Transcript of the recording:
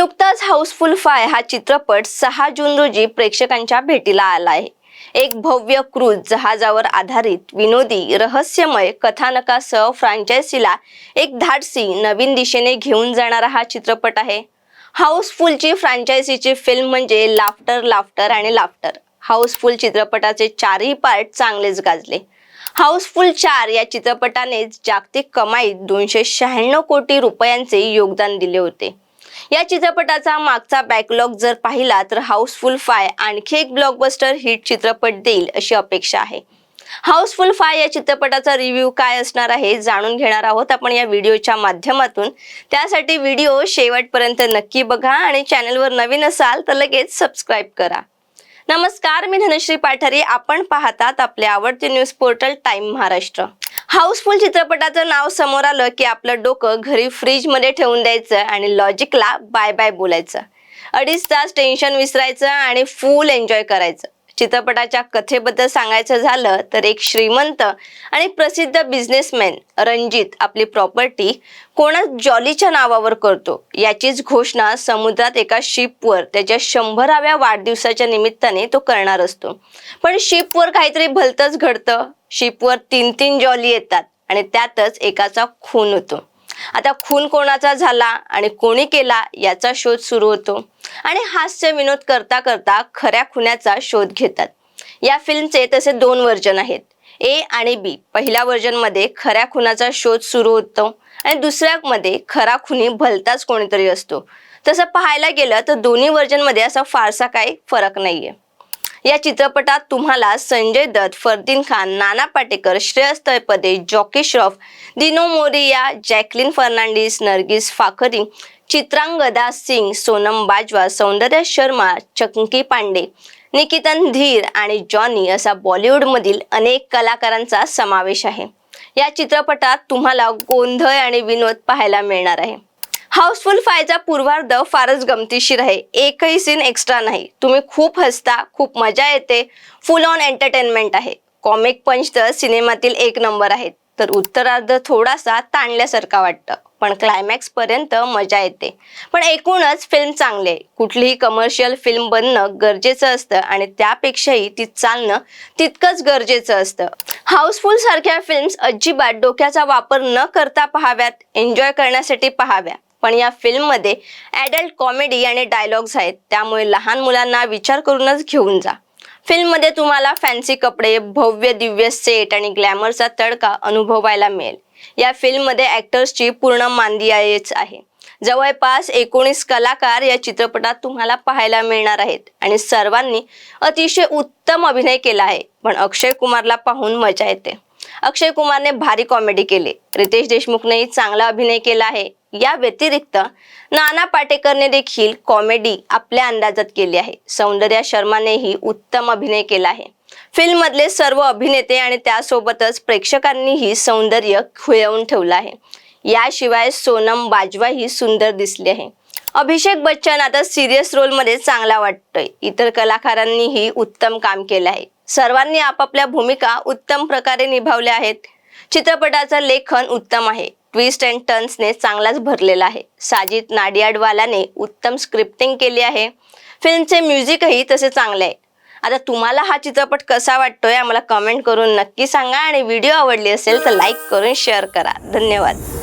नुकताच house full five हा चित्रपट सहा जून रोजी प्रेक्षकांच्या भेटीला आला आहे एक भव्य क्रूज जहाजावर आधारित विनोदी रहस्यमय कथानकासह फ्रँचायसीला एक धाडसी नवीन दिशेने घेऊन जाणारा हा चित्रपट आहे. हाऊसफुलची फ्रँचायसीची फिल्म म्हणजे लाफ्टर लाफ्टर आणि लाफ्टर. हाऊसफुल चित्रपटाचे चारही पार्ट चांगलेच गाजले. हाऊसफुल चार या चित्रपटाने जागतिक कमाईत दोनशे शहाण्णव कोटी रुपयांचे योगदान दिले होते. या चित्रपटाचा मागचा बॅकलॉग जर पाहिला तर हाऊसफुल फाय आणखी एक ब्लॉकबस्टर हिट चित्रपट देईल अशी अपेक्षा आहे. हाऊसफुल फाय या चित्रपटाचा रिव्ह्यू काय असणार आहे जाणून घेणार आहोत आपण या व्हिडिओच्या माध्यमातून. त्यासाठी व्हिडिओ शेवटपर्यंत नक्की बघा आणि चॅनलवर नवीन असाल तर लगेच सबस्क्राईब करा. नमस्कार मी धनश्री पाठारी. आपण पाहतात आपले आवडते news portal time Maharashtra Housefull चित्रपटाचं नाव समोर आलं की आपलं डोकं घरी फ्रीजमध्ये ठेवून द्यायचं आणि लॉजिकला बाय बाय बोलायचं. अडीच तास टेन्शन विसरायचं आणि फुल एन्जॉय करायचं. चित्रपटाच्या कथेबद्दल सांगायचं झालं तर एक श्रीमंत आणि प्रसिद्ध बिझनेसमॅन रणजित आपली प्रॉपर्टी कोणा जॉलीच्या नावावर करतो? याचीच घोषणा समुद्रात एका शिपवर त्याच्या शंभराव्या वाढदिवसाच्या निमित्ताने तो करणार असतो. पण शिपवर काहीतरी भलतंच घडतं. शिपवर तीन तीन जॉली येतात आणि त्यातच एकाचा खून होतो. आता खून कोणाचा झाला आणि कोणी केला याचा शोध सुरू होतो. आणि हास्य विनोद करता करता खऱ्या खुन्याचा शोध घेतात. या फिल्मचे तसे दोन वर्जन आहेत. ए आणि बी. पहिल्या व्हर्जनमध्ये खऱ्या खुनाचा शोध सुरू होतो आणि दुसऱ्या मध्ये खरा खुनी भलताच कोणीतरी असतो. तसं पाहायला गेलं तर दोन्ही व्हर्जनमध्ये असा फारसा काही फरक नाहीये. या चित्रपटात तुम्हाला संजय दत्त फरदीन खान नाना पाटेकर श्रेयस तळपदे जॉकी श्रॉफ दिनो मोरिया जॅकलिन फर्नांडिस नर्गिस फाखरी चित्रांगदा सिंग सोनम बाजवा सौंदर्या शर्मा चंकी पांडे निकितन धीर आणि जॉनी असा बॉलिवूडमधील अनेक कलाकारांचा समावेश आहे. या चित्रपटात तुम्हाला गोंधळ आणि विनोद पाहायला मिळणार आहे. हाऊसफुल फायचा पूर्वार्ध फारच गमतीशीर आहे. एकही सीन एक्स्ट्रा नाही. तुम्ही खूप हसता खूप मजा येते फुल ऑन एंटरटेनमेंट आहे. कॉमिक पंच तर सिनेमातील एक नंबर आहेत तर उत्तरार्ध थोडासा ताणल्यासारखा वाटतं. पण क्लायमॅक्स पर्यंत मजा येते. पण एकूणच फिल्म चांगली. आहे कुठलीही कमर्शियल फिल्म बनणं गरजेचं असतं आणि त्यापेक्षाही ती चालणं तितकंच गरजेचं असतं. हाऊसफुल सारख्या फिल्म्स अजिबात डोक्याचा वापर न करता पाहाव्यात एन्जॉय करण्यासाठी पहाव्या. पण या फिल्ममध्ये ॲडल्ट कॉमेडी आणि डायलॉग्स आहेत. त्यामुळे लहान मुलांना विचार करूनच घेऊन जा. फिल्ममध्ये तुम्हाला फॅन्सी कपडे भव्य दिव्य सेट आणि ग्लॅमरचा तडका अनुभवायला मिळेल. या फिल्ममध्ये ॲक्टर्सची पूर्ण मांदियाळीच आहे. जवळपास एकोणीस कलाकार या चित्रपटात तुम्हाला पाहायला मिळणार आहेत आणि सर्वांनी अतिशय उत्तम अभिनय केला आहे. पण अक्षय कुमारला पाहून मजा येते. अक्षय कुमारने भारी कॉमेडी केली. रितेश देशमुखनेही चांगला अभिनय केला आहे. या व्यतिरिक्त नाना पाटेकरने देखील कॉमेडी आपल्या अंदाजात केली आहे. सौंदर्या शर्मानेही उत्तम अभिनय केला आहे. फिल्म मधले सर्व अभिनेते आणि त्यासोबतच प्रेक्षकांनीही सौंदर्य खुळवून ठेवलं आहे. याशिवाय सोनम बाजवा ही सुंदर दिसली आहे. अभिषेक बच्चन आता सिरियस रोलमध्ये चांगला वाटतोय. इतर कलाकारांनीही उत्तम काम केलं आहे. सर्वांनी आपापल्या भूमिका उत्तम प्रकारे निभावल्या आहेत. चित्रपटाचं लेखन उत्तम आहे. ट्विस्ट अँड टर्न्सने चांगलाच भरलेला आहे. साजिद नाडियाडवालाने उत्तम स्क्रिप्टिंग केली आहे. फिल्मचे म्युझिकही तसे चांगले आहे. आता तुम्हाला हा चित्रपट कसा वाटतोय आम्हाला कमेंट करून नक्की सांगा आणि व्हिडिओ आवडली असेल तर लाईक करून शेअर करा. धन्यवाद.